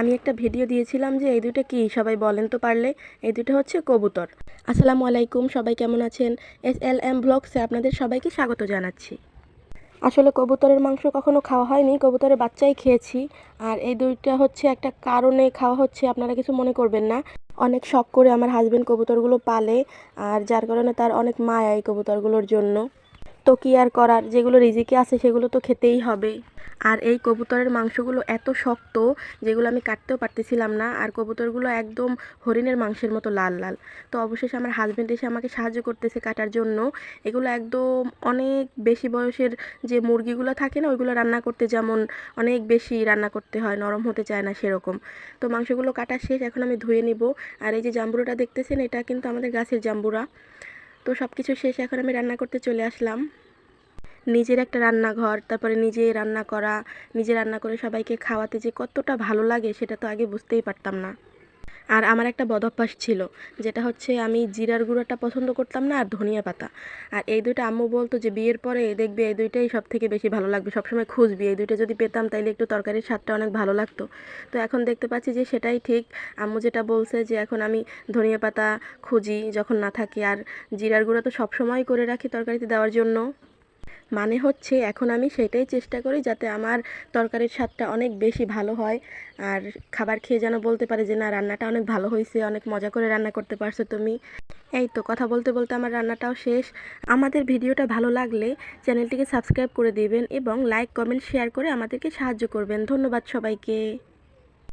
আমি একটা ভিডিও দিয়েছিলাম যে এই দুটো কি, সবাই বলেন তো পারলে। এই দুটো হচ্ছে কবুতর। আসসালামু আলাইকুম, সবাই কেমন আছেন? এস এল এম ব্লগসে আপনাদের সবাইকে স্বাগত জানাচ্ছি। আসলে কবুতরের মাংস কখনো খাওয়া হয়নি, কবুতরের বাচ্চাই খেয়েছি। আর এই দুইটা হচ্ছে একটা কারণে খাওয়া হচ্ছে, আপনারা কিছু মনে করবেন না। অনেক শখ করে আমার হাজবেন্ড কবুতরগুলো পালে, আর যার কারণে তার অনেক মায়া এই কবুতরগুলোর জন্য। তো কি আর করার? যেগুলো রিজিকে আছে সেগুলো তো খেতেই হবে। আর এই কবুতরের মাংসগুলো এত শক্ত, যেগুলো আমি কাটতেও পারতেছিলাম না, আর কবুতরগুলো একদম হরিণের মাংসের মতো লাল লাল। তো অবশেষে আমার হাজব্যান্ড এসে আমাকে সাহায্য করতেছে কাটার জন্য। এগুলো একদম অনেক বেশি বয়সের যে মুরগিগুলো থাকে না, ওইগুলো রান্না করতে যেমন অনেক বেশি রান্না করতে হয়, নরম হতে চায় না সেরকম। তো মাংসগুলো কাটা শেষ, এখন আমি ধুয়ে নিব। আর এই যে জাম্বুরাটা দেখতেছেন, এটা কিন্তু আমাদের গাছের জাম্বুরা। তো সব কিছু শেষে এখন আমি রান্না করতে চলে আসলাম। নিজের একটা রান্নাঘর, তারপরে নিজে রান্না করা, নিজে রান্না করে সবাইকে খাওয়াতে যে কতটা ভালো লাগে সেটা তো আগে বুঝতেই পারতাম না। আর আমার একটা বদভ্যাস ছিল, যেটা হচ্ছে আমি জিরার গুঁড়োটা পছন্দ করতাম না আর ধনিয়া পাতা। আর এই দুইটা আম্মু বলতো যে বিয়ের পরে দেখবে এই দুইটাই সব থেকে বেশি ভালো লাগবে, সবসময় খুঁজবি। এই দুইটা যদি পেতাম তাইলে একটু তরকারির স্বাদটা অনেক ভালো লাগতো। তো এখন দেখতে পাচ্ছি যে সেটাই ঠিক। আম্মু যেটা বলছে যে এখন আমি ধনিয়া পাতা খুঁজি যখন না থাকি। আর জিরার গুঁড়ো তো সবসময় করে রাখি তরকারিতে দেওয়ার জন্য। মানে হচ্ছে এখন আমি সেটাই চেষ্টা করি যাতে আমার তরকারির স্বাদটা অনেক বেশি ভালো হয়। আর খাবার খেয়ে যেন বলতে পারে যে, না, রান্নাটা অনেক ভালো হয়েছে অনেক মজা করে রান্না করতে পারছ তুমি। এই তো কথা বলতে বলতে আমার রান্নাটাও শেষ। আমাদের ভিডিওটা ভালো লাগলে চ্যানেলটিকে সাবস্ক্রাইব করে দিবেন এবং লাইক, কমেন্ট, শেয়ার করে আমাদেরকে সাহায্য করবেন। ধন্যবাদ সবাইকে।